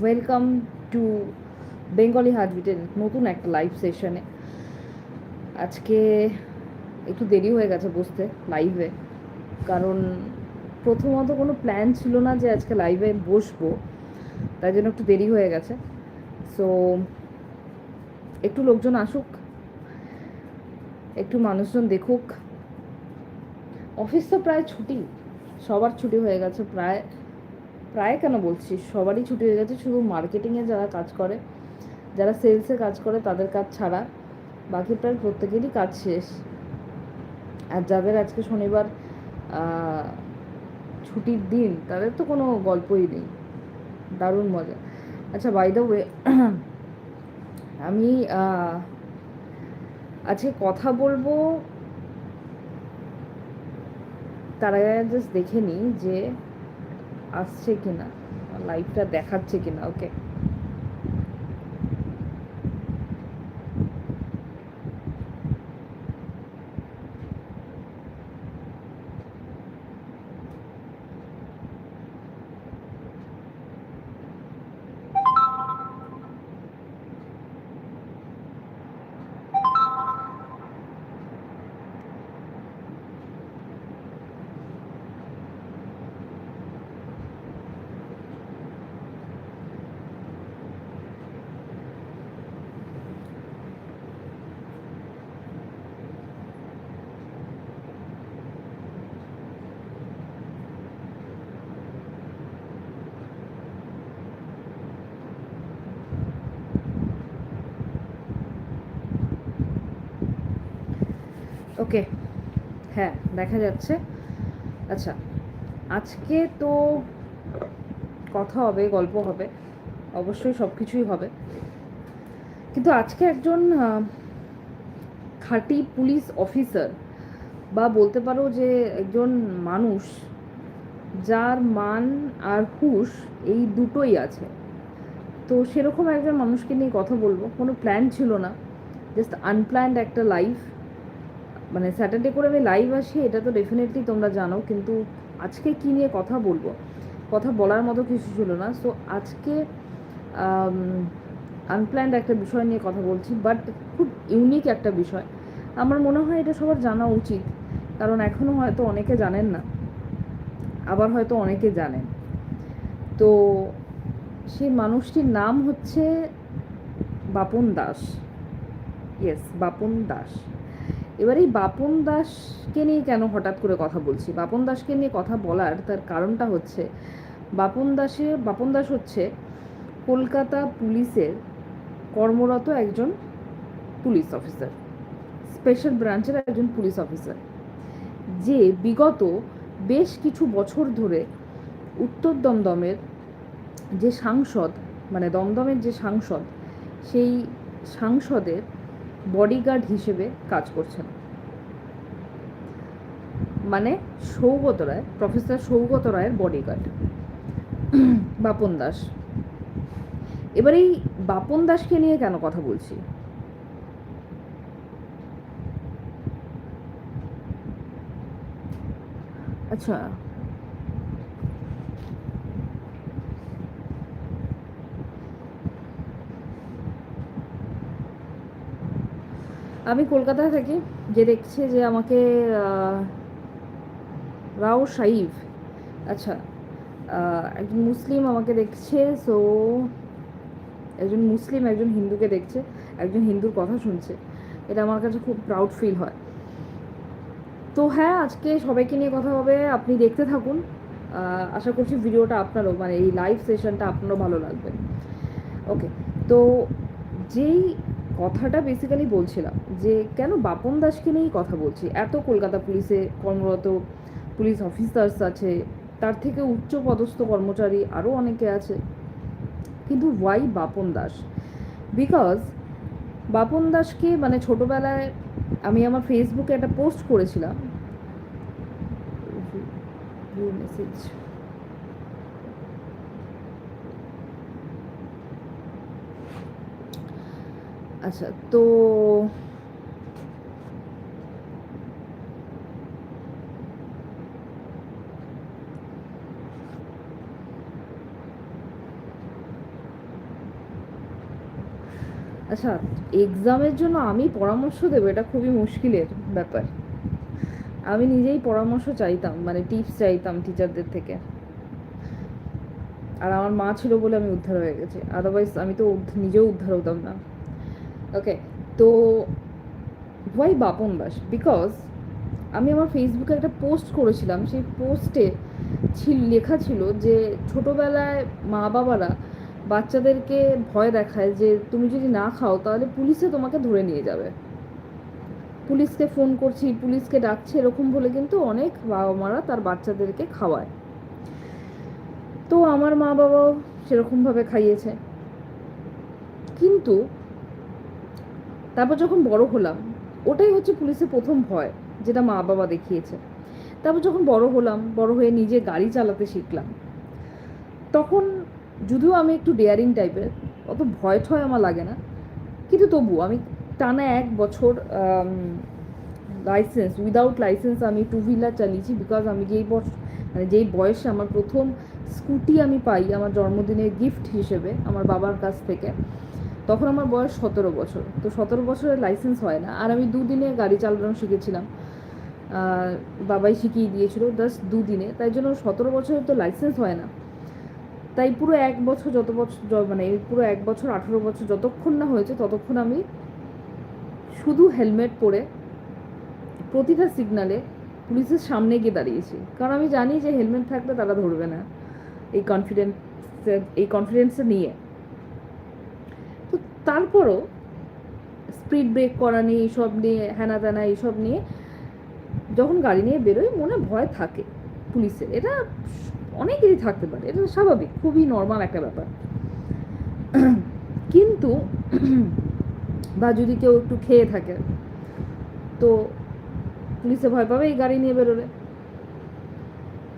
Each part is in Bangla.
ওয়েলকাম টু বেঙ্গলি হার্টবিটের নতুন একটা লাইভ সেশনে আজকে একটু দেরি হয়ে গেছে বসতে লাইভে কারণ প্রথমত কোনো প্ল্যান ছিল না যে আজকে লাইভে বসবো, তাই জন্য একটু দেরি হয়ে গেছে। সো একটু লোকজন আসুক, একটু মানুষজন দেখুক। অফিস তো প্রায় ছুটি, সবার ছুটি হয়ে গেছে প্রায়। প্রায় কেন বলছি? সবারই ছুটি হয়ে গেছে, শুধু মার্কেটিংয়ে যারা কাজ করে, যারা সেলসে কাজ করে তাদের কাজ ছাড়া বাকি প্রায় প্রত্যেকেরই কাজ শেষ। আর যাদের আজকে শনিবার ছুটির দিন, তাদের তো কোনো গল্পই নেই। দারুণ মজা। আচ্ছা বাই দ্য ওয়ে আমি আজকে কথা বলব তারা জাস্ট দেখে নিই যে আসছে কিনা? লাইভটা দেখাচ্ছে কিনা? ওকে ওকে হ্যাঁ দেখা যাচ্ছে। আচ্ছা আজকে তো কথা হবে, গল্প হবে, অবশ্যই সব কিছুই হবে। কিন্তু আজকে একজন খাঁটি পুলিশ অফিসার বা বলতে পারো যে একজন মানুষ, যার মান আর হুশ এই দুটোই আছে। তো সেরকম একজন মানুষকে নিয়ে কথা বলব। কোনো প্ল্যান ছিল না। জাস্ট আনপ্ল্যান্ড একটা লাইফ মানে স্যাটারডে করে আমি লাইভ আসি, এটা তো ডেফিনেটলি তোমরা জানো, কিন্তু আজকে কী নিয়ে কথা বলব? কথা বলার মতো কিছু ছিল না। সো আজকে আনপ্ল্যান্ড একটা বিষয় নিয়ে কথা বলছি বাট খুব ইউনিক একটা বিষয়। আমার মনে হয় এটা সবার জানা উচিত, কারণ এখনও হয়তো অনেকে জানেন না, আবার হয়তো অনেকে জানেন। তো, সেই মানুষটির নাম হচ্ছে বাপন দাস। ইয়েস বাপন দাস। এবার এই বাপন দাসকে নিয়ে কেন হঠাৎ করে কথা বলছি? বাপন দাসকে নিয়ে কথা বলার তার কারণটা হচ্ছে, বাপন দাসে, বাপন দাস হচ্ছে কলকাতা পুলিশের কর্মরত একজন পুলিশ অফিসার, স্পেশাল ব্রাঞ্চের একজন পুলিশ অফিসার, যে বিগত বেশ কিছু বছর ধরে উত্তর দমদমের যে সাংসদ মানে দমদমের যে সাংসদ, সেই সাংসদের বডিগার্ড হিসেবে কাজ করছেন। মানে সৌগত রায় প্রফেসর সৌগত রায়ের বডিগার্ড বাপন দাস। এবার এই বাপন দাসকে নিয়ে কেন কথা বলছি? আচ্ছা আমি কলকাতায় থাকি, যে দেখছে যে আমাকে রাও সাইফ আচ্ছা একজন মুসলিম আমাকে দেখছে সো একজন মুসলিম, একজন হিন্দুকে দেখছে, একজন হিন্দুর কথা শুনছে, এটা আমার কাছে খুব প্রাউড ফিল হয়। তো হ্যাঁ আজকে সবাইকে নিয়ে কথা হবে, আপনি দেখতে থাকুন আশা করছি ভিডিওটা আপনারও মানে এই লাইভ সেশনটা আপনারও ভালো লাগবে। ওকে তো যেই কথাটা বেসিক্যালি বলছিলাম যে, কেন বাপন দাসকে নিয়েই কথা বলছি? এত কলকাতা পুলিশে কর্মরত, পুলিশ অফিসার্স আছে, তার থেকে উচ্চ পদস্থ কর্মচারী আরও অনেকে আছে। কিন্তু ওয়াই বাপন দাস? বিকজ বাপন দাসকে মানে ছোটোবেলায় আমি আমার ফেসবুকে একটা পোস্ট করেছিলাম মেসেজ আচ্ছা তো আচ্ছা এক্সামের জন্য আমি পরামর্শ দেবো, এটা খুবই মুশকিলের ব্যাপার। আমি নিজেই পরামর্শ চাইতাম মানে টিপস চাইতাম টিচারদের থেকে। আর আমার মা ছিল বলে আমি উদ্ধার হয়ে গেছি। আদারওয়াইজ আমি তো নিজেও উদ্ধার হতাম না। ওকে তো হোয়াই বাপন দাস বিকজ আমি আমার ফেসবুকে একটা পোস্ট করেছিলাম, সেই পোস্টে ছিল, লেখা ছিল যে ছোটোবেলায় মা বাবারা বাচ্চাদেরকে ভয় দেখায় যে তুমি যদি না খাও তাহলে পুলিশে তোমাকে ধরে নিয়ে যাবে। পুলিশকে ফোন করছি, পুলিশকে ডাকছে, এরকম বলে কিন্তু অনেক বাবা মারা তার বাচ্চাদেরকে খাওয়ায়। তো আমার মা বাবাও সেরকমভাবে খাইয়েছে। কিন্তু তারপর যখন বড় হলাম, ওটাই হচ্ছে পুলিশের প্রথম ভয়, যেটা মা বাবা দেখিয়েছে। তারপর যখন বড় হলাম, বড় হয়ে নিজে গাড়ি চালাতে শিখলাম। তখন যদিও আমি একটু ডেয়ারিং টাইপের অত ভয় ঠয় আমার লাগে না, কিন্তু তবু আমি টানা এক বছর লাইসেন্স উইদাউট লাইসেন্স আমি টু হুইলার চালিয়েছি বিকজ আমি যেই বয়স মানে যেই বয়সে আমার প্রথম স্কুটি আমি পাই, আমার জন্মদিনের গিফট হিসেবে, আমার বাবার কাছ থেকে। তখন আমার বয়স সতেরো বছর। তো সতেরো বছরের লাইসেন্স হয় না। আর আমি দুদিনে গাড়ি চালানো শিখেছিলাম। বাবাই শিখিয়ে দিয়েছিল জাস্ট দুদিনে। তাই জন্য সতেরো বছরের তো লাইসেন্স হয় না। তাই পুরো এক বছর যত বছর মানে পুরো এক বছর, আঠেরো বছর যতক্ষণ না হয়েছে ততক্ষণ আমি শুধু হেলমেট পরে প্রতিটা সিগনালে পুলিশের সামনে গিয়ে দাঁড়িয়েছি। কারণ আমি জানি যে হেলমেট থাকলে তারা ধরবে না। এই কনফিডেন্স এই কনফিডেন্সটা নিয়ে। তারপরও স্পিড ব্রেক করা নিয়ে, এইসব নিয়ে হ্যানা ত্যানা এইসব নিয়ে যখন গাড়ি নিয়ে বেরোই, মনে ভয় থাকে পুলিশের। এটা অনেকেরই থাকতে পারে, এটা স্বাভাবিক, খুবই নর্মাল একটা ব্যাপার। কিন্তু বা যদি কেউ একটু খেয়ে থাকে, তো পুলিশে ভয় পাবে এই গাড়ি নিয়ে বেরোলে।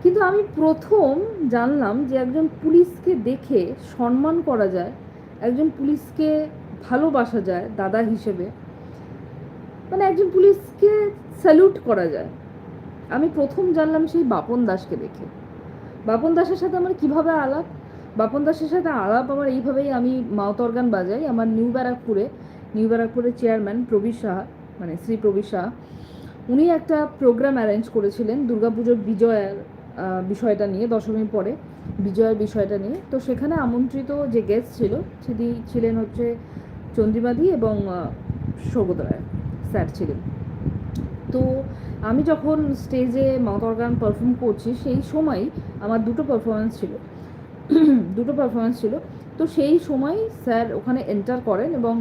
কিন্তু আমি প্রথম জানলাম যে একজন পুলিশকে দেখে সম্মান করা যায়, একজন পুলিশকে ভালোবাসা যায় দাদা হিসেবে মানে একজন পুলিশকে স্যালুট করা যায়। আমি প্রথম জানলাম সেই বাপন দাসকে দেখে। বাপন দাসের সাথে আমার কীভাবে আলাপ? বাপন দাসের সাথে আলাপ আমার এইভাবেই আমি মাউথ অর্গান বাজাই। আমার নিউ ব্যারাকপুরে, নিউ ব্যারাকপুরের চেয়ারম্যান প্রবীর সাহা মানে শ্রী প্রবীর সাহা, উনি একটা প্রোগ্রাম অ্যারেঞ্জ করেছিলেন দুর্গাপুজোর বিজয়ের বিষয়টা নিয়ে, দশমীর পরে বিজয়ের বিষয়টা নিয়ে। তো সেখানে আমন্ত্রিত যে গেস্ট ছিল, সেটি ছিলেন হচ্ছে চন্দ্রিমাদি এবং রায় স্যার ছিলেন। তো আমি যখন স্টেজে মাউথ অর্গান পারফর্ম করছি, সেই সময় আমার দুটো পারফরমেন্স ছিল। দুটো পারফরমেন্স ছিল। তো সেই সময় স্যার ওখানে এন্টার করেন এবং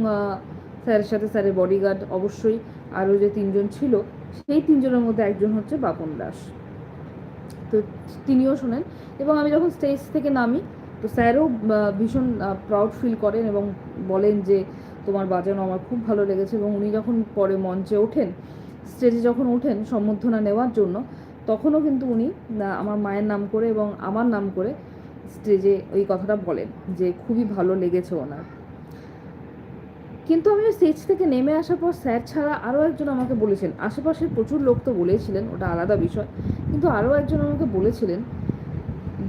স্যারের সাথে স্যারের বডিগার্ড অবশ্যই আরও যে তিনজন ছিল, সেই তিনজনের মধ্যে একজন হচ্ছে বাপন দাস। তো তিনিও শোনেন এবং আমি যখন স্টেজ থেকে নামি, তো স্যারও ভীষণ প্রাউড ফিল করেন এবং বলেন যে তোমার বাজানো আমার খুব ভালো লেগেছে এবং উনি যখন পরে মঞ্চে ওঠেন স্টেজে যখন ওঠেন সম্বর্ধনা নেওয়ার জন্য, তখনও কিন্তু উনি আমার মায়ের নাম করে এবং আমার নাম করে স্টেজে ওই কথাটা বলেন যে খুবই ভালো লেগেছে ওনার। কিন্তু আমি স্টেজ থেকে নেমে আসার পর স্যার ছাড়া আরও একজন আমাকে বলেছেন। আশেপাশের প্রচুর লোক তো বলেছিলেন, ওটা আলাদা বিষয়। কিন্তু আরও একজন আমাকে বলেছিলেন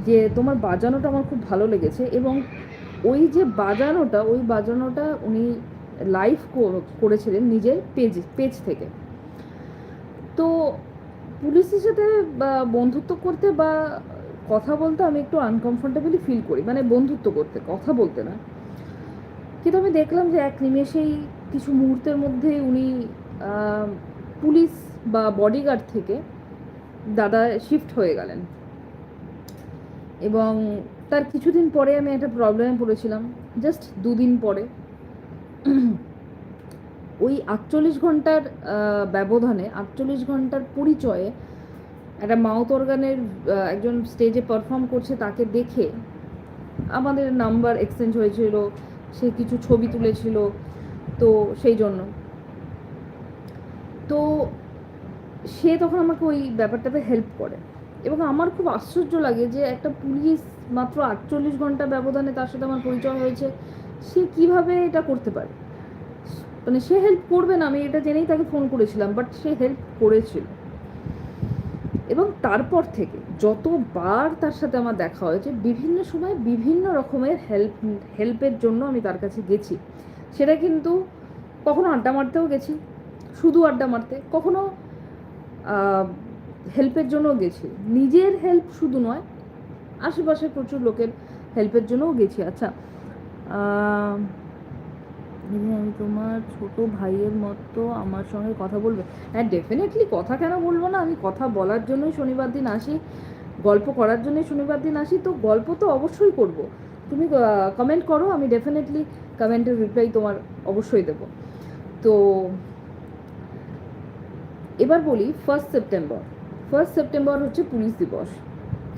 যে তোমার বাজানোটা আমার খুব ভালো লেগেছে এবং ওই যে বাজানোটা, ওই বাজানোটা উনি লাইভ করেছিলেন নিজের পেজ পেজ থেকে। তো পুলিশের সাথে বন্ধুত্ব করতে বা কথা বলতে আমি একটু আনকমফোর্টেবলি ফিল করি মানে বন্ধুত্ব করতে, কথা বলতে না। কিন্তু আমি দেখলাম যে এক নিমেষেই কিছু মুহূর্তের মধ্যে উনি পুলিশ বা বডিগার্ড থেকে দাদা শিফট হয়ে গেলেন। এবং তার কিছুদিন পরে আমি একটা প্রবলেমে পড়েছিলাম জাস্ট দুদিন পরে। ওই আটচল্লিশ ঘণ্টার ব্যবধানে, আটচল্লিশ ঘণ্টার পরিচয়ে একটা মাউথ অর্গানের একজন স্টেজে পারফর্ম করছে তাকে দেখে আমাদের নাম্বার এক্সচেঞ্জ হয়েছিল, সে কিছু ছবি তুলেছিল, তো সেই জন্য। তো সে তখন আমাকে ওই ব্যাপারটাতে হেল্প করে। এবং আমার খুব আশ্চর্য লাগে যে একটা পুলিশ মাত্র আটচল্লিশ ঘণ্টা ব্যবধানে তার সাথে আমার পরিচয় হয়েছে, সে কীভাবে এটা করতে পারে? মানে সে হেল্প করবে না, আমি এটা জেনেই তাকে ফোন করেছিলাম বাট সে হেল্প করেছিল। এবং তারপর থেকে যতবার তার সাথে আমার দেখা হয়েছে, বিভিন্ন সময় বিভিন্ন রকমের হেল্প হেল্পের জন্য আমি তার কাছে গেছি। সেটা কিন্তু কখনো আড্ডা মারতেও গেছি, শুধু আড্ডা মারতে, কখনো হেল্পের জন্যও গেছি। নিজের হেল্প শুধু নয় আশেপাশে প্রচুর লোকের হেল্পের জন্যও গেছি। আচ্ছা আমি তোমার ছোট ভাইয়ের মতো আমার সঙ্গে কথা বলবে। হ্যাঁ ডেফিনেটলি কথা কেন বলব না? আমি কথা বলার জন্যই শনিবার দিন আসি, গল্প করার জন্যই শনিবার দিন আসি, তো গল্প তো অবশ্যই করব। তুমি কমেন্ট করো, আমি ডেফিনেটলি কমেন্টের রিপ্লাই তোমার অবশ্যই দেবো। তো এবার বলি ফার্স্ট সেপ্টেম্বর ফার্স্ট সেপ্টেম্বর হচ্ছে পুলিশ দিবস।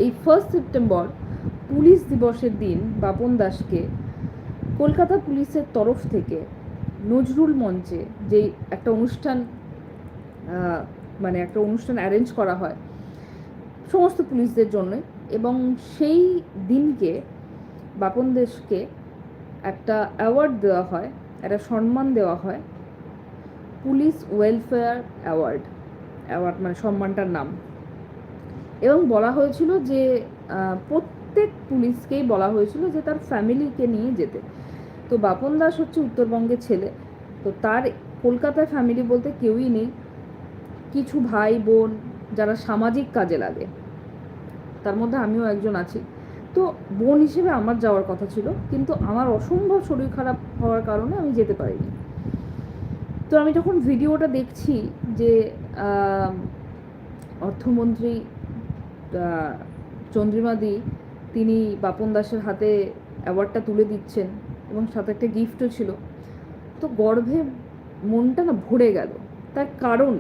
এই ফার্স্ট সেপ্টেম্বর পুলিশ দিবসের দিন বাপন দাসকে কলকাতা পুলিশের তরফ থেকে নজরুল মঞ্চে যে একটা অনুষ্ঠান মানে একটা অনুষ্ঠান অ্যারেঞ্জ করা হয় সমস্ত পুলিশদের জন্য এবং সেই দিনকে বাপন দেশকে একটা অ্যাওয়ার্ড দেওয়া হয়, একটা সম্মান দেওয়া হয়, পুলিশ ওয়েলফেয়ার অ্যাওয়ার্ড অ্যাওয়ার্ড মানে সম্মানটার নাম। এবং বলা হয়েছিল যে প্রত্যেক পুলিশকেই বলা হয়েছিল যে তার ফ্যামিলিকে নিয়ে যেতে। তো বাপন দাস হচ্ছে উত্তরবঙ্গের ছেলে। তো তার কলকাতায় ফ্যামিলি বলতে কেউই নেই। কিছু ভাই, বোন যারা সামাজিক কাজে লাগে, তার মধ্যে আমিও একজন আছি। তো বোন হিসেবে আমার যাওয়ার কথা ছিল, কিন্তু আমার অসম্ভব শরীর খারাপ হওয়ার কারণে আমি যেতে পারিনি। তো আমি যখন ভিডিওটা দেখছি যে অর্থমন্ত্রী চন্দ্রিমাদি তিনি বাপন দাসের হাতে অ্যাওয়ার্ডটা তুলে দিচ্ছেন এবং সাথে একটা গিফটও ছিল। তো গর্ভে মনটা না ভরে গেল। তার কারণ,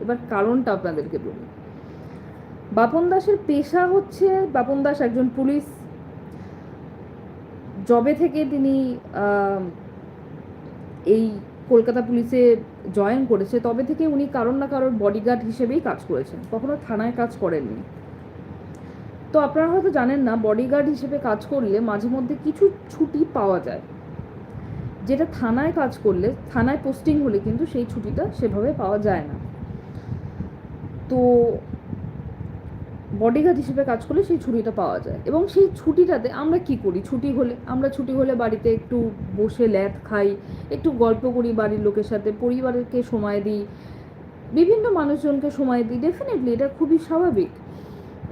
এবার কারণটা আপনাদেরকে বলি। বাপন দাসের পেশা হচ্ছে, বাপন দাস একজন পুলিশ। জবে থেকে তিনি এই কলকাতা পুলিশে জয়েন করেছে, তবে থেকে উনি কারোর না কারোর বডিগার্ড হিসেবেই কাজ করেছেন। কখনো থানায় কাজ করেননি। তো আপনারা হয়তো জানেন না বডিগার্ড হিসেবে কাজ করলে মাঝে মধ্যে কিছু ছুটি পাওয়া যায়। যেটা থানায় কাজ করলে, থানায় পোস্টিং হলে কিন্তু সেই ছুটিটা সেভাবে পাওয়া যায় না। তো বডিগার্ড হিসেবে কাজ করলে সেই ছুটিটা পাওয়া যায়। এবং সেই ছুটিটাতে আমরা কি করি? ছুটি হলে, আমরা ছুটি হলে বাড়িতে একটু বসে ল্যাদ খাই, একটু গল্প করি বাড়ির লোকের সাথে, পরিবারকে সময় দিই, বিভিন্ন মানুষজনকে সময় দিই। ডেফিনেটলি এটা খুবই স্বাভাবিক।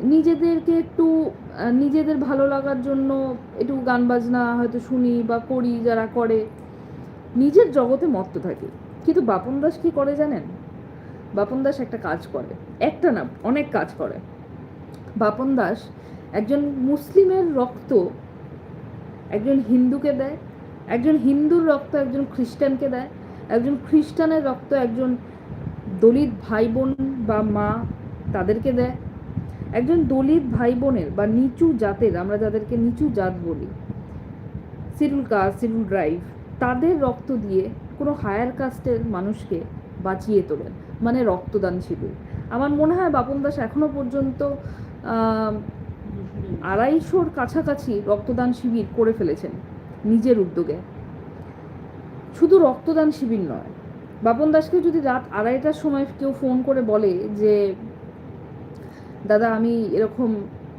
নিজেদেরকে একটু নিজেদের ভালো লাগার জন্য একটু গান বাজনা হয়তো শুনি বা করি যারা করে। নিজের জগতে মত্ত থাকি। কিন্তু বাপন দাস কী করে জানেন? বাপন দাস একটা কাজ করে। একটা না, অনেক কাজ করে। বাপন দাস একজন মুসলিমের রক্ত একজন হিন্দুকে দেয়, একজন হিন্দুর রক্ত একজন খ্রিস্টানকে দেয়, একজন খ্রিস্টানের রক্ত একজন দলিত ভাই বোন বা মা তাদেরকে দেয়। একজন দলিত ভাই বোনের বা নিচু জাতের, আমরা যাদেরকে নিচু জাত বলি সিরুল কাস্ট সিরুল ড্রাইভ, তাদের রক্ত দিয়ে কোনো হায়ার কাস্টের মানুষকে বাঁচিয়ে তোলেন মানে রক্তদান শিবির। আমার মনে হয় বাপন দাস এখনও পর্যন্ত আড়াইশোর কাছাকাছি রক্তদান শিবির করে ফেলেছেন নিজের উদ্যোগে। শুধু রক্তদান শিবির নয়, বাপন দাসকে যদি রাত আড়াইটার সময় কেউ ফোন করে বলে যে, দাদা, আমি এরকম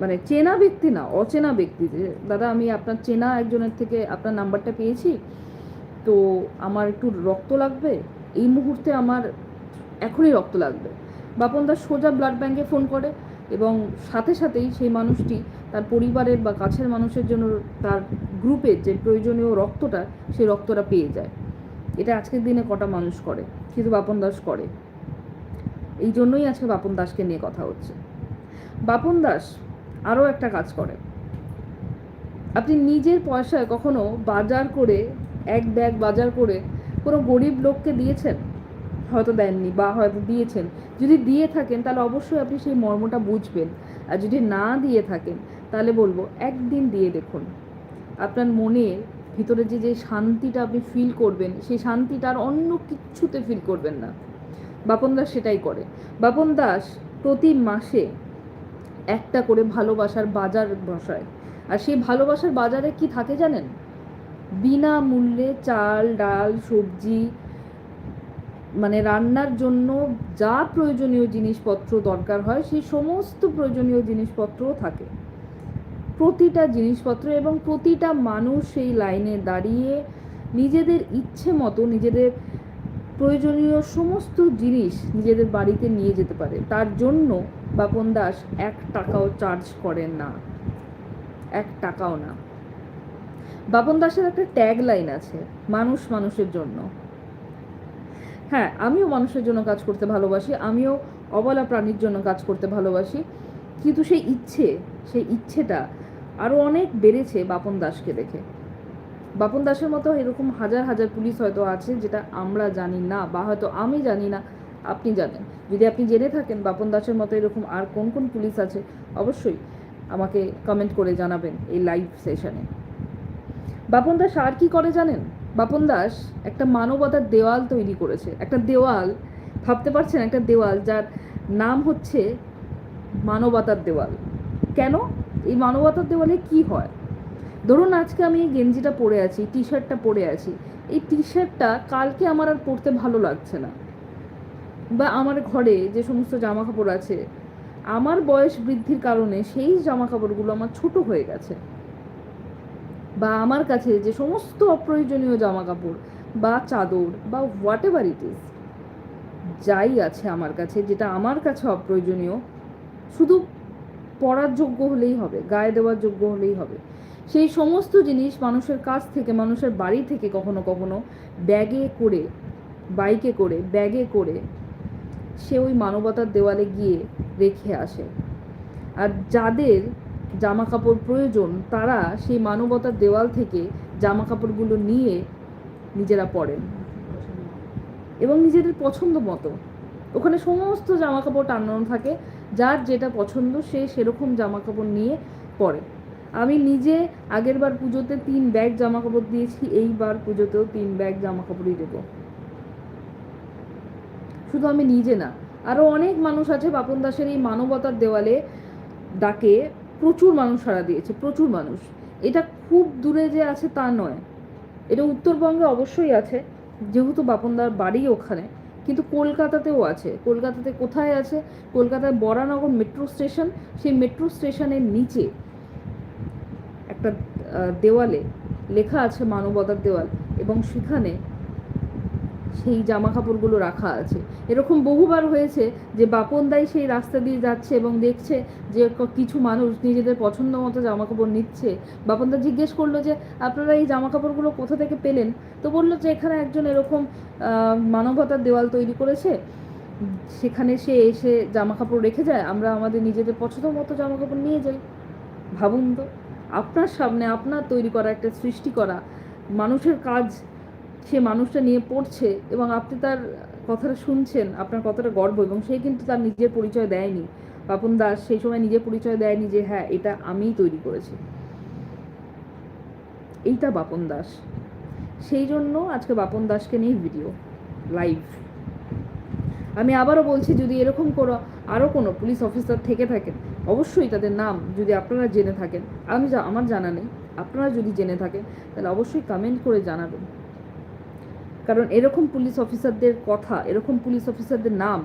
মানে চেনা ব্যক্তি না, অচেনা ব্যক্তি, যে, দাদা, আমি আপনার চেনা একজনের থেকে আপনার নাম্বারটা পেয়েছি, তো আমার একটু রক্ত লাগবে, এই মুহূর্তে আমার এখনই রক্ত লাগবে। বাপন দাস সোজা ব্লাড ব্যাংকে ফোন করে এবং সাথে সাথেই সেই মানুষটি তার পরিবারের বা কাছের মানুষের জন্য তার গ্রুপের যে প্রয়োজনীয় রক্তটা, সেই রক্তটা পেয়ে যায়। এটা আজকের দিনে কটা মানুষ করে? কিন্তু বাপন দাস করে। এই জন্যই আজকে বাপন দাসকে নিয়ে কথা হচ্ছে। বাপন দাস আরও একটা কাজ করে। আপনি নিজের পয়সায় কখনো বাজার করে, এক ব্যাগ বাজার করে কোনো গরিব লোককে দিয়েছেন? হয়তো দেননি বা হয়তো দিয়েছেন। যদি দিয়ে থাকেন, তাহলে অবশ্যই আপনি সেই মর্মটা বুঝবেন। আর যদি না দিয়ে থাকেন, তাহলে বলব একদিন দিয়ে দেখুন। আপনার মনে ভিতরে যে যে শান্তিটা আপনি ফিল করবেন, সেই শান্তিটা আর অন্য কিচ্ছুতে ফিল করবেন না। বাপন দাস সেটাই করে। বাপন দাস প্রতি মাসে একটা করে ভালোবাসার বাজার বসায়। আর সেই ভালোবাসার বাজারে কি থাকে জানেন? বিনামূল্যে চাল, ডাল, সবজি মানে রান্নার জন্য যা প্রয়োজনীয় জিনিসপত্র দরকার হয় সেই সমস্ত প্রয়োজনীয় জিনিসপত্রও থাকে। প্রতিটা জিনিসপত্র এবং প্রতিটা মানুষ সেই লাইনে দাঁড়িয়ে নিজেদের ইচ্ছে মতো নিজেদের প্রয়োজনীয় সমস্ত জিনিস নিজেদের বাড়িতে নিয়ে যেতে পারে। তার জন্য বাপন দাস এক টাকাও চার্জ করেন না। এক টাকাও না। বাপন দাসের একটা ট্যাগ লাইন আছে, মানুষ মানুষের জন্য। হ্যাঁ আমিও মানুষের জন্য কাজ করতে ভালোবাসি, আমিও অবলা প্রাণীর জন্য কাজ করতে ভালোবাসি। কিন্তু সেই ইচ্ছে, সেই ইচ্ছেটা আরও অনেক বেড়েছে বাপন দাসকে দেখে। বাপন দাসের মতো এরকম হাজার হাজার পুলিশ হয়তো আছে যেটা আমরা জানি না বা হয়তো আমি জানি না, আপনি জানেন। যদি আপনি জেনে থাকেন বাপন দাসের মতো এরকম আর কোন কোন পুলিশ আছে, অবশ্যই আমাকে কমেন্ট করে জানাবেন এই লাইভ সেশনে বাপন দাস আর কি করে জানেন? বাপন দাস একটা মানবতার দেওয়াল তৈরি করেছে। একটা দেওয়াল, ভাবতে পারছেন একটা দেওয়াল যার নাম হচ্ছে মানবতার দেওয়াল। কেন? এই মানবতার দেওয়ালে কি হয়? ধরুন আজকে আমি এই গেঞ্জিটা পরে আছি টি শার্টটা পরে আছি। এই টি শার্টটা কালকে আমার আর পরতে ভালো লাগছে না। বা আমার ঘরে যে সমস্ত জামা কাপড় আছে, আমার বয়স বৃদ্ধির কারণে সেই জামা কাপড়গুলো আমার ছোট হয়ে গেছে। বা আমার কাছে যে সমস্ত অপ্রয়োজনীয় জামা কাপড় বা চাদর বা হোয়াট এভার ইট ইজ যাই আছে আমার কাছে, যেটা আমার কাছে অপ্রয়োজনীয়, শুধু পরার যোগ্য হলেই হবে, গায়ে দেওয়ার যোগ্য হলেই হবে। সেই সমস্ত জিনিস মানুষের কাছ থেকে, মানুষের বাড়ি থেকে কখনো কখনো ব্যাগে করে, বাইকে করে, ব্যাগে করে সে ওই মানবতার দেওয়ালে গিয়ে রেখে আসে। আর যাদের জামা কাপড় প্রয়োজন, তারা সেই মানবতার দেওয়াল থেকে জামা কাপড়গুলো নিয়ে নিজেরা পরেন এবং নিজেদের পছন্দ মতো। ওখানে সমস্ত জামা কাপড় টানানো থাকে, যার যেটা পছন্দ সে সেরকম জামা কাপড় নিয়ে পরে। আমি নিজে আগেরবার পুজোতে তিন ব্যাগ জামা কাপড় দিয়েছি, এইবার পুজোতেও তিন ব্যাগ জামা কাপড়ই দেবো। শুধু আমি নিজে না আরও অনেক মানুষ আছে বাপন দাসের এই মানবতার দেওয়ালে ডাকে প্রচুর মানুষ সাড়া দিয়েছে, প্রচুর মানুষ। এটা খুব দূরে যে আছে তা নয়। এটা উত্তরবঙ্গে অবশ্যই আছে, যেহেতু বাপনদার বাড়ি ওখানে, কিন্তু কলকাতাতেও আছে। কলকাতাতে কোথায় আছে? কলকাতায় বরানগর মেট্রো স্টেশন সেই মেট্রো স্টেশনের নিচে একটা দেওয়ালে লেখা আছে মানবতার দেওয়াল, এবং সেখানে সেই জামা কাপড়গুলো রাখা আছে। এরকম বহুবার হয়েছে যে বাপন দাই সেই রাস্তা দিয়ে যাচ্ছে এবং দেখছে যে কিছু মানুষ নিজেদের পছন্দ মতো জামা কাপড় নিচ্ছে। বাপন দা জিজ্ঞেস করল যে, আপনারা এই জামা কাপড়গুলো কোথা থেকে পেলেন? তো বলল যে, এখানে একজন এরকম মানবতার দেওয়াল তৈরি করেছে। সেখানে সে এসে জামা কাপড় রেখে যায়। আমরা আমাদের নিজেদের পছন্দ মতো জামা কাপড় নিয়ে যাই। ভাবুন তো, আপনার সামনে আপনার তৈরি করা একটা সৃষ্টি করা মানুষের কাজ সে মানুষটা নিয়ে পড়ছে এবং আপনি তার কথাটা শুনছেন, আপনার কতটা গর্ব এবং সে কিন্তু তার নিজের পরিচয় দেয়নি। পাপন দাস সেই সময় নিজের পরিচয় দেয়নি যে হ্যাঁ এটা আমিই তৈরি করেছি। এইটা বাপন দাস। সেই জন্য আজকে বাপন দাসকে নিয়ে ভিডিও, লাইভ। আমি আবারও বলছি, যদি এরকম কোনো, আরও কোনো পুলিশ অফিসার থেকে থাকেন, অবশ্যই তাদের নাম যদি আপনারা জেনে থাকেন, আমি আমার জানা নেই, আপনারা যদি জেনে থাকেন, তাহলে অবশ্যই কমেন্ট করে জানাবেন। কারণ এরকম পুলিশ অফিসারদের কথা, এরকম পুলিশ অফিসারদের নাম,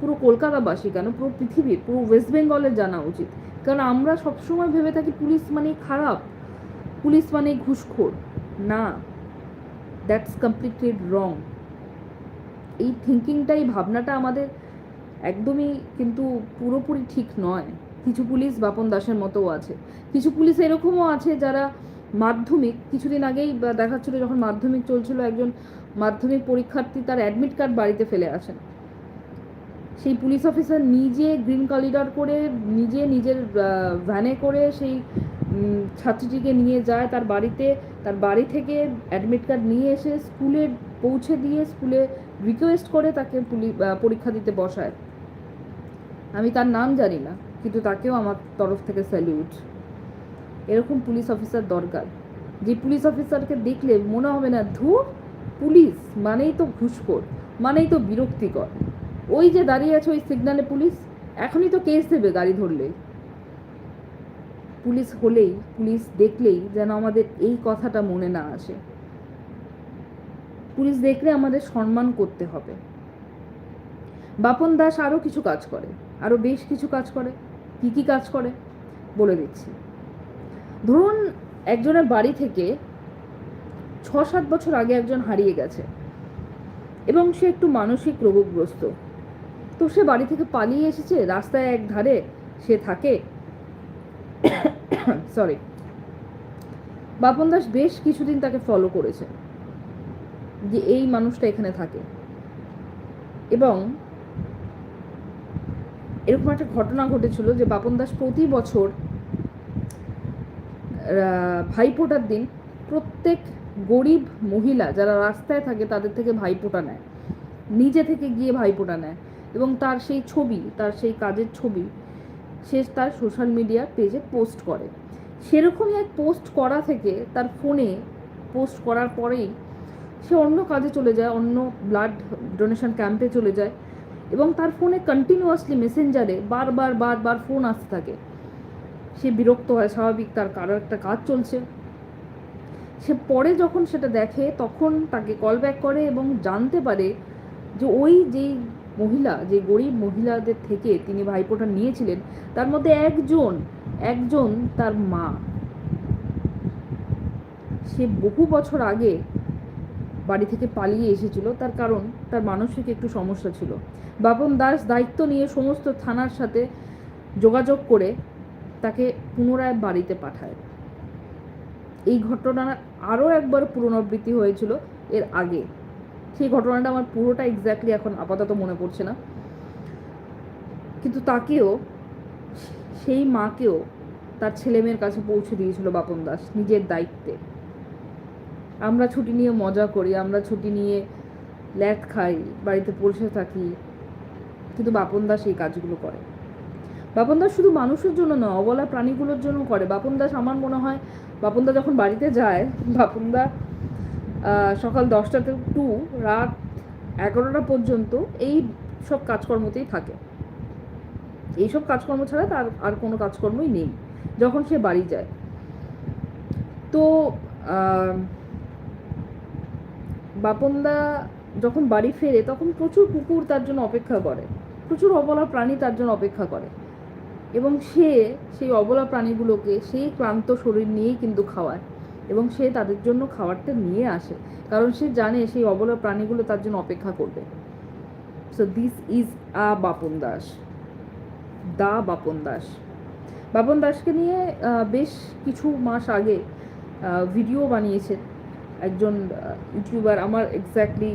পুরো কলকাতাবাসী কেন? পুরো পৃথিবীর পুরো ওয়েস্ট বেঙ্গলের জানা উচিত। কারণ আমরা সবসময় ভেবে থাকি পুলিশ মানেই খারাপ, পুলিশ মানেই ঘুষখোর। না দ্যাটস কমপ্লিটলি রং এই থিঙ্কিংটাই ভাবনাটা আমাদের একদমই কিন্তু পুরোপুরি ঠিক নয়। কিছু পুলিশ বাপন দাসের মতোও আছে। কিছু পুলিশ এরকমও আছে যারা মাধ্যমিক, কিছুদিন আগেই দেখাচ্ছিল যখন মাধ্যমিক চলছিল, একজন মাধ্যমিক পরীক্ষার্থী তার অ্যাডমিট কার্ড বাড়িতে ফেলে আসেন। সেই পুলিশ অফিসার নিজে গ্রিন করিডর করে, নিজে নিজের ভ্যানে করে সেই ছাত্রীটিকে নিয়ে যায় তার বাড়িতে। তার বাড়ি থেকে অ্যাডমিট কার্ড নিয়ে এসে স্কুলে পৌঁছে দিয়ে স্কুলে রিকোয়েস্ট করে তাকে পরীক্ষা দিতে বসায়। আমি তার নাম জানি না, কিন্তু তাকেও আমার তরফ থেকে স্যালিউট এরকম পুলিশ অফিসার দরকার। যে পুলিশ অফিসারকে দেখলে মনে হবে না, ধুর, পুলিশ মানেই তো ঘুষখোর, মানেই তো বিরক্তিকর। ওই যে দাঁড়িয়ে আছে ওই সিগনালে পুলিশ, এখনই তো কেস দেবে গাড়ি ধরলেই। পুলিশ হলেই, পুলিশ দেখলেই যেন আমাদের এই কথাটা মনে না আসে। পুলিশ দেখলে আমাদের সম্মান করতে হবে। বাপন দাস আরও কিছু কাজ করে আরও বেশ কিছু কাজ করে। কি কি কাজ করে? বলে দিচ্ছি। ধরুন একজনের বাড়ি থেকে ছ সাত বছর আগে একজন হারিয়ে গেছে এবং সে একটু মানসিক রোগগ্রস্ত। তো সে বাড়ি থেকে পালিয়ে এসেছে, রাস্তায় এক ধারে সে থাকে। সরি বাপন দাস বেশ কিছুদিন তাকে ফলো করেছে যে এই মানুষটা এখানে থাকে। এবং এরকম একটা ঘটনা ঘটেছিল যে বাপন দাস প্রতি বছর ভাইফোঁটার দিন প্রত্যেক গরিব মহিলা যারা রাস্তায় থাকে তাদের থেকে ভাইফোঁটা নেয়। নিজে থেকে গিয়ে ভাইফোঁটা নেয় এবং তার সেই ছবি, তার সেই কাজের ছবি সে তার সোশ্যাল মিডিয়া পেজে পোস্ট করে। সেরকমই এক পোস্ট করা থেকে তার ফোনে পোস্ট করার পরেই সে অন্য কাজে চলে যায়, অন্য ব্লাড ডোনেশন ক্যাম্পে চলে যায় এবং তার ফোনে কন্টিনিউয়াসলি মেসেঞ্জারে বারবার বারবার ফোন আসতে থাকে। সে বিরক্ত হয়, স্বাভাবিক তার কারও একটা কাজ চলছে। সে পরে যখন সেটা দেখে, তখন তাকে কল ব্যাক করে এবং জানতে পারে যে ওই যেই মহিলা যে গরিব মহিলাদের থেকে তিনি ভাইফোঁটা নিয়েছিলেন, তার মধ্যে একজন একজন তার মা। সে বহু বছর আগে বাড়ি থেকে পালিয়ে এসেছিল, তার কারণ তার মানসিক একটু সমস্যা ছিল। বাপন দাস দায়িত্ব নিয়ে সমস্ত থানার সাথে যোগাযোগ করে তাকে পুনরায় বাড়িতে পাঠায়। এই ঘটনা আরও একবার পুনরাবৃত্তি হয়েছিল এর আগে। সেই ঘটনাটা আমার পুরোটা এক্স্যাক্টলি এখন আপাতত মনে পড়ছে না। কিন্তু তাকেও, সেই মাকেও তার ছেলেমেয়ের কাছে পৌঁছে দিয়েছিল বাপন দাস নিজের দায়িত্বে। আমরা ছুটি নিয়ে মজা করি, আমরা ছুটি নিয়ে ল্যাদ খাই, বাড়িতে বসে থাকি, কিন্তু বাপন দাস এই কাজগুলো করে। বাপন দাস শুধু মানুষের জন্য নয়, অবলা প্রাণীগুলোর জন্য করে। বাপন দাস আমার মনে হয় বাপন দা যখন বাড়িতে যায় বাপন দা সকাল দশটা থেকে টু, রাত এগারোটা পর্যন্ত এই সব কাজকর্মতেই থাকে। এইসব কাজকর্ম ছাড়া তার আর কোনো কাজকর্মই নেই, যখন সে বাড়ি যায়। তো বাপনদা যখন বাড়ি ফেরে, তখন প্রচুর কুকুর তার জন্য অপেক্ষা করে। প্রচুর অবলা প্রাণী তার জন্য অপেক্ষা করে। এবং সে সেই অবলা প্রাণীগুলোকে সেই ক্লান্ত শরীর নিয়েই কিন্তু খাওয়ায় এবং সে তাদের জন্য খাবারটা নিয়ে আসে। কারণ সে জানে সেই অবলা প্রাণীগুলো তার জন্য অপেক্ষা করবে। So this is a Bapan Das the Bapan Das Bapan দাসকে নিয়ে বেশ কিছু মাস আগে ভিডিও বানিয়েছে একজন ইউটিউবার আমার এক্স্যাক্টলি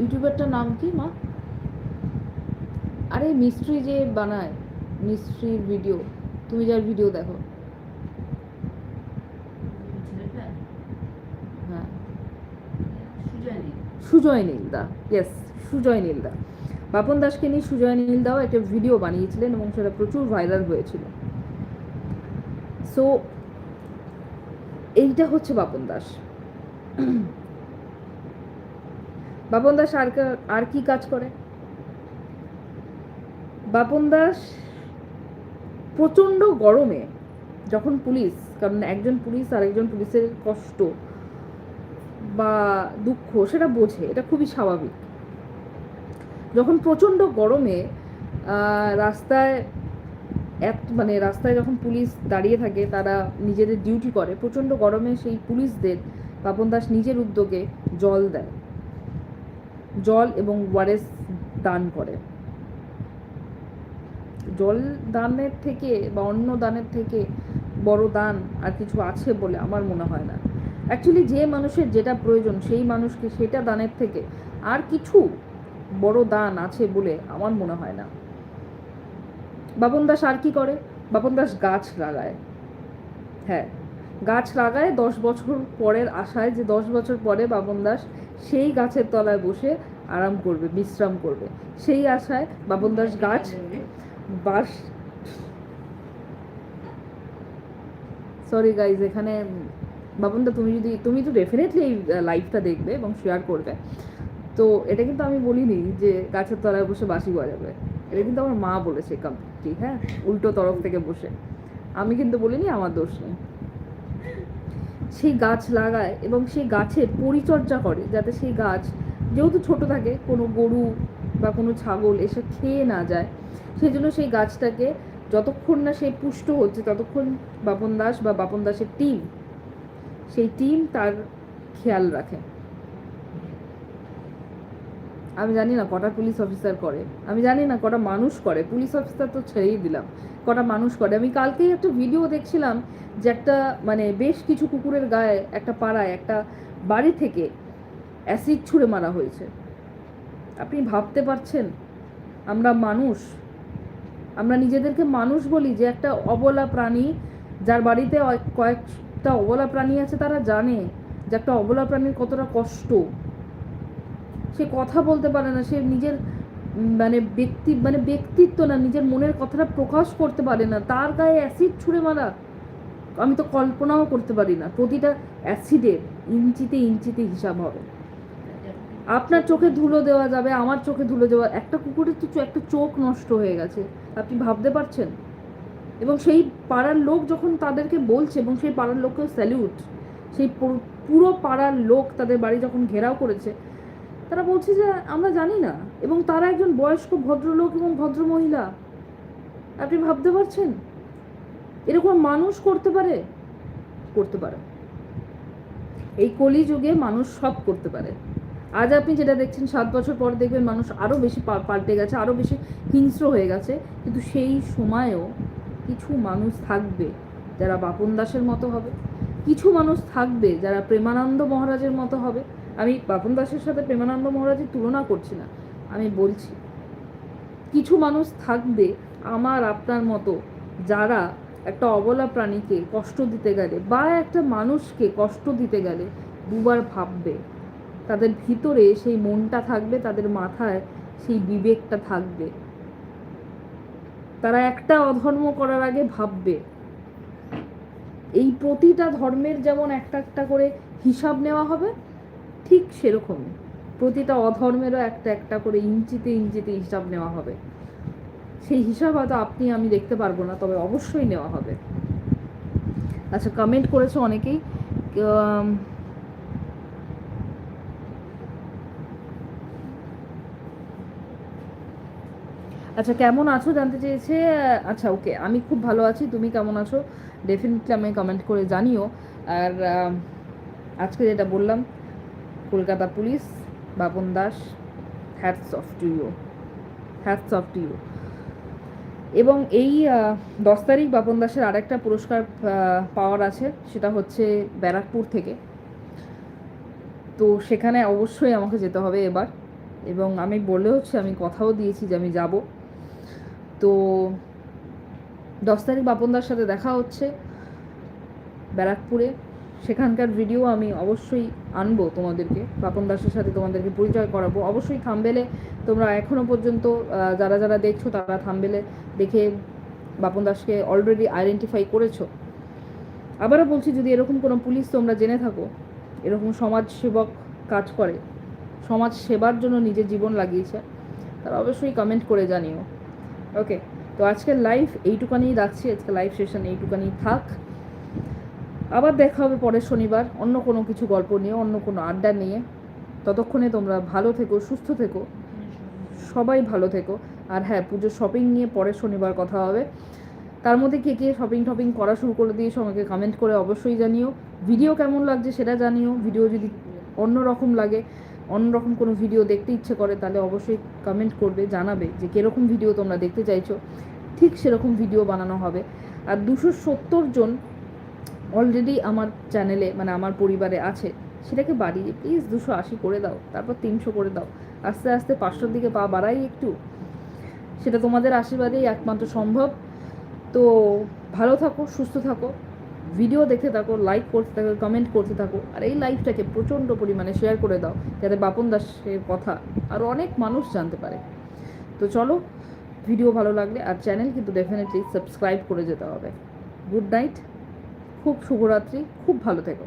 ইউটিউবারটার নাম কি মা? আরে মিস্ট্রি যে বানায়। মিস্ট্রির ভিডিও তুমি যার ভিডিও দেখো। হ্যাঁ। সুজয় নীলদা ইয়েস সুজয় নীলদা বাপন দাসকে নিয়ে সুজয় নীলদাও একটা ভিডিও বানিয়েছিলেন এবং সেটা প্রচুর ভাইরাল হয়েছিল। সো এইটা হচ্ছে বাপন দাস। বাপন দাস আর আর কি কাজ করে? বাপন দাস প্রচণ্ড গরমে যখন পুলিশ, কারণ একজন পুলিশ আর একজন পুলিশের কষ্ট বা দুঃখ সেটা বোঝে, এটা খুবই স্বাভাবিক। যখন প্রচণ্ড গরমে রাস্তায় এক মানে রাস্তায় যখন পুলিশ দাঁড়িয়ে থাকে, তারা নিজেদের ডিউটি করে, প্রচণ্ড গরমে সেই পুলিশদের পাপন দাস নিজের উদ্যোগে জল দেয়। জল এবং ওয়ারেস দান করে। জল দানের থেকে বা অন্য দানের থেকে বড় দান আর কিছু আছে বলে আমার মনে হয় না। অ্যাকচুয়ালি যে মানুষের যেটা প্রয়োজন সেই মানুষকে সেটা দানের থেকে আর কিছু বড় দান আছে বলে আমার মনে হয় না। বাপন দাস আর কি করে? বাপন দাস গাছ লাগায়। হ্যাঁ গাছ লাগায় দশ বছর পরের আশায় যে দশ বছর পরে বাপন দাস সেই গাছের তলায় বসে আরাম করবে, বিশ্রাম করবে। সেই আশায় বাপন দাস গাছ বাস। সরি গাইজ এখানে, বাবনদা, তুমি যদি, তুমি তো ডেফিনেটলি এই লাইভটা দেখবে এবং শেয়ার করবে। তো এটা কিন্তু আমি বলিনি যে গাছের তলায় বসে বাঁশি বাজাবে। এটা কিন্তু আমার মা বলেছে কমপ্লিটলি হ্যাঁ? উল্টো তরফ থেকে বসে। আমি কিন্তু বলিনি, আমার দোষ নেই। সেই গাছ লাগায় এবং সেই গাছের পরিচর্যা করে, যাতে সেই গাছ যেহেতু ছোট থাকে, কোনো গরু বা কোনো ছাগল এসে খেয়ে না যায় সেই জন্য সেই গাছটাকে যতক্ষণ না সে পুষ্ট হচ্ছে, ততক্ষণ বাপন দাস বা বাপন দাসের টিম সেই টিম তার খেয়াল রাখে। আমি জানি না কটা পুলিশ অফিসার করে, আমি জানি না কটা মানুষ করে পুলিশ অফিসার তো ছেড়েই দিলাম, কটা মানুষ করে। আমি কালকেই একটা ভিডিও দেখছিলাম যে একটা মানে বেশ কিছু কুকুরের গায়ে একটা পাড়ায় একটা বাড়ি থেকে অ্যাসিড ছুঁড়ে মারা হয়েছে। আপনি ভাবতে পারছেন? আমরা মানুষ। আমরা নিজেদেরকে মানুষ বলি যে একটা অবলা প্রাণী যার বাড়িতে কয়েকটা অবলা প্রাণী আছে তারা জানে যে একটা অবলা প্রাণীর কতটা কষ্ট। সে কথা বলতে পারে না, সে নিজের মানে ব্যক্তি মানে ব্যক্তিত্ব না, নিজের মনের কথাটা প্রকাশ করতে পারে না। তার গায়ে অ্যাসিড ছুঁড়ে মারা। আমি তো কল্পনাও করতে পারি না। প্রতিটা অ্যাসিডের ইঞ্চিতে ইঞ্চিতে হিসাব হবে। আপনার চোখে ধুলো দেওয়া যাবে, আমার চোখে ধুলো দেওয়া, একটা কুকুরের তো একটা চোখ নষ্ট হয়ে গেছে, আপনি ভাবতে পারছেন? এবং সেই পাড়ার লোক যখন তাদেরকে বলছে, এবং সেই পাড়ার লোককেও স্যালিউট সেই পুরো- পাড়ার লোক তাদের বাড়ি যখন ঘেরাও করেছে, তারা বলছে যে, আমরা জানি না। এবং তারা একজন বয়স্ক ভদ্রলোক এবং ভদ্র মহিলা আপনি ভাবতে পারছেন? এরকম মানুষ করতে পারে? করতে পারে। এই কলিযুগে মানুষ সব করতে পারে। আজ আপনি যেটা দেখছেন, সাত বছর পর দেখবেন মানুষ আরও বেশি পাল্টে গেছে আরও বেশি হিংস্র হয়ে গেছে। কিন্তু সেই সময়েও কিছু মানুষ থাকবে যারা বাপন দাসের মতো হবে। কিছু মানুষ থাকবে যারা প্রেমানন্দ মহারাজের মতো হবে। আমি বাপন দাসের সাথে প্রেমানন্দ মহারাজের তুলনা করছি না, আমি বলছি, কিছু মানুষ থাকবে আমার আপনার মতো যারা একটা অবলা প্রাণীকে কষ্ট দিতে গেলে বা একটা মানুষকে কষ্ট দিতে গেলে দুবার ভাববে তাদের ভিতরে সেই মনটা থাকবে, তাদের মাথায় সেই বিবেকটা থাকবে। তারা একটা অধর্ম করার আগে ভাববে। এই প্রতিটা ধর্মের যেমন একটা একটা করে হিসাব নেওয়া হবে, ঠিক সেরকমই প্রতিটা অধর্মেরও একটা একটা করে ইঞ্চিতে ইঞ্চিতে হিসাব নেওয়া হবে। সেই হিসাব হয়তো আপনি, আমি দেখতে পারব না, তবে অবশ্যই নেওয়া হবে। আচ্ছা কমেন্ট করেছে অনেকেই। আচ্ছা কেমন আছো জানতে চেয়েছে? আচ্ছা ওকে, আমি খুব ভালো আছি, তুমি কেমন আছো? ডেফিনেটলি আমি কমেন্ট করে জানিও। আর আজকে যেটা বললাম, Kolkata police, Bapan Das hats off to you hats off to you এবং এই দশ তারিখ বাপন দাসের আরেকটা পুরস্কার পাওয়ার আছে, সেটা হচ্ছে ব্যারাকপুর থেকে। তো সেখানে অবশ্যই আমাকে যেতে হবে এবার। এবং আমি বলে হচ্ছে আমি কথাও দিয়েছি যে আমি যাব। তো দশ তারিখ বাপনদার সাথে দেখা হচ্ছে ব্যারাকপুরে। সেখানকার ভিডিও আমি অবশ্যই আনব তোমাদেরকে বাপন দাসের সাথে তোমাদেরকে পরিচয় করাবো। অবশ্যই থামবেলে তোমরা এখনও পর্যন্ত যারা যারা দেখছ তারা থামবেলে দেখে বাপন দাসকে অলরেডি আইডেন্টিফাই করেছ। আবারও বলছি, যদি এরকম কোনো পুলিশ তোমরা জেনে থাকো, এরকম সমাজ সেবক কাজ করে সমাজ সেবার জন্য নিজের জীবন লাগিয়েছে, তারা অবশ্যই কমেন্ট করে জানিও। ওকে তো আজকের লাইভ এইটুকানি রাখছি আজকে লাইভ সেশন এইটুকানি থাক। আবার দেখা হবে পরের শনিবার, অন্য কোনো কিছু গল্প নিয়ে, অন্য কোনো আড্ডা নিয়ে। ততক্ষণে তোমরা ভালো থেকো, সুস্থ থেকো। সবাই ভালো থেকো। আর হ্যাঁ পুজোর শপিং নিয়ে পরের শনিবার কথা হবে। তার মধ্যে কে কে শপিং টপিং করা শুরু করে দিয়েছ আমাকে কমেন্ট করে অবশ্যই জানিও। ভিডিও কেমন লাগছে সেটা জানিও। ভিডিও যদি অন্য রকম লাগে অন্য রকম কোনো ভিডিও দেখতে ইচ্ছে করে, তাহলে অবশ্যই কমেন্ট করবে, জানাবে যে কীরকম ভিডিও তোমরা দেখতে চাইছো। ঠিক সেরকম ভিডিও বানানো হবে। আর দুশো সত্তর জন অলরেডি আমার চ্যানেলে মানে আমার পরিবারে আছে, সেটাকে বাড়িয়ে প্লিজ দুশো আশি করে দাও, তারপর তিনশো করে দাও। আস্তে আস্তে পাঁচশোর দিকে পা বাড়াই একটু। সেটা তোমাদের আশীর্বাদেই একমাত্র সম্ভব। তো ভালো থাকো, সুস্থ থাকো। ভিডিও দেখতে থাকো লাইক করতে থাকো কমেন্ট করতে থাকো, আর এই লাইভটাকে প্রচণ্ড পরিমাণে শেয়ার করে দাও, যাতে বাপন দাসের কথা আরও অনেক মানুষ জানতে পারে তো চলো ভিডিও ভালো লাগলে, আর চ্যানেল কিন্তু ডেফিনেটলি সাবস্ক্রাইব করে যেতে হবে গুড নাইট খুব শুভরাত্রি, খুব ভালো থেকো.